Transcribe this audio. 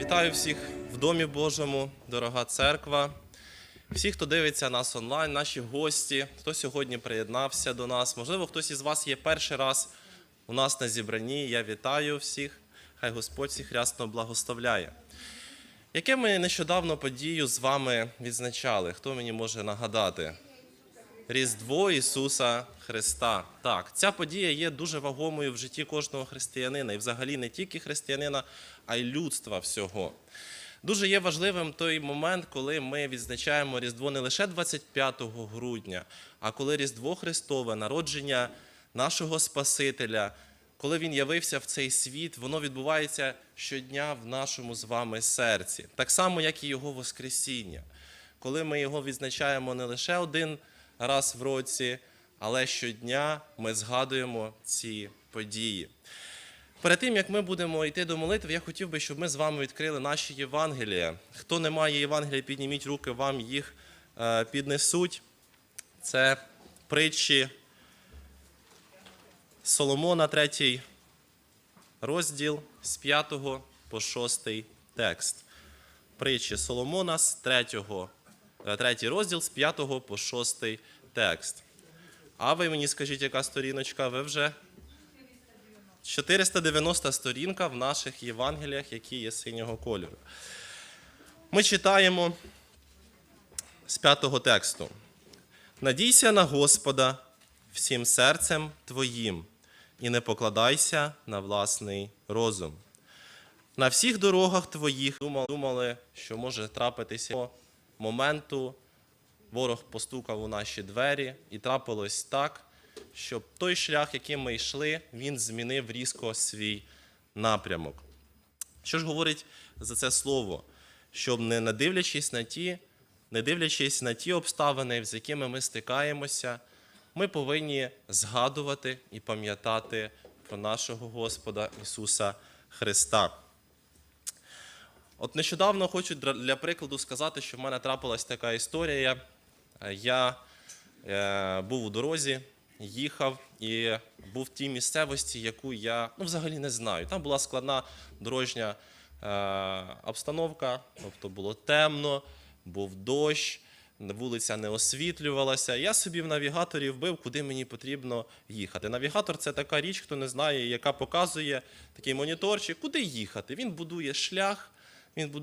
Вітаю всіх в домі Божому, дорога церква. Всі, хто дивиться нас онлайн, наші гості, хто сьогодні приєднався до нас. Можливо, хтось із вас є перший раз у нас на зібранні. Я вітаю всіх. Хай Господь всіх рясно благословляє. Яке ми нещодавно подію з вами відзначали? Хто мені може нагадати? Різдво Ісуса Христа. Так, ця подія є дуже вагомою в житті кожного християнина, і взагалі не тільки християнина, а й людства всього. Дуже є важливим той момент, коли ми відзначаємо Різдво не лише 25 грудня, а коли Різдво Христове, народження нашого Спасителя, коли Він явився в цей світ, воно відбувається щодня в нашому з вами серці, так само, як і Його Воскресіння. Коли ми його відзначаємо не лише один раз в році, але щодня ми згадуємо ці події. Перед тим як ми будемо йти до молитви, я хотів би, щоб ми з вами відкрили наші Євангелія. Хто не має Євангелія, підніміть руки, вам їх е, піднесуть. Це притчі Соломона, третій розділ з 5 по 6 текст. Притчі Соломона з 3, третій розділ з 5 по 6 текст. А ви мені скажіть, яка сторіночка? Ви вже 490 сторінка в наших Євангеліях, які є синього кольору. Ми читаємо з п'ятого тексту. Надійся на Господа всім серцем твоїм, і не покладайся на власний розум. На всіх дорогах твоїх думали, що може трапитися моменту. Ворог постукав у наші двері, і трапилось так, що той шлях, яким ми йшли, він змінив різко свій напрямок. Що ж говорить за це слово? Щоб не надивлячись на ті, не дивлячись на ті обставини, з якими ми стикаємося, ми повинні згадувати і пам'ятати про нашого Господа Ісуса Христа. От нещодавно хочу для прикладу сказати, що в мене трапилась така історія. Е, Я е, був у дорозі, їхав і був в тій місцевості, яку я ну, взагалі не знаю. Там була складна дорожня е, обстановка, тобто було темно, був дощ, вулиця не освітлювалася. Я собі в навігаторі вбив, куди мені потрібно їхати. Навігатор це така річ, хто не знає, яка показує такий моніторчик, куди їхати. Він будує шлях, він будує.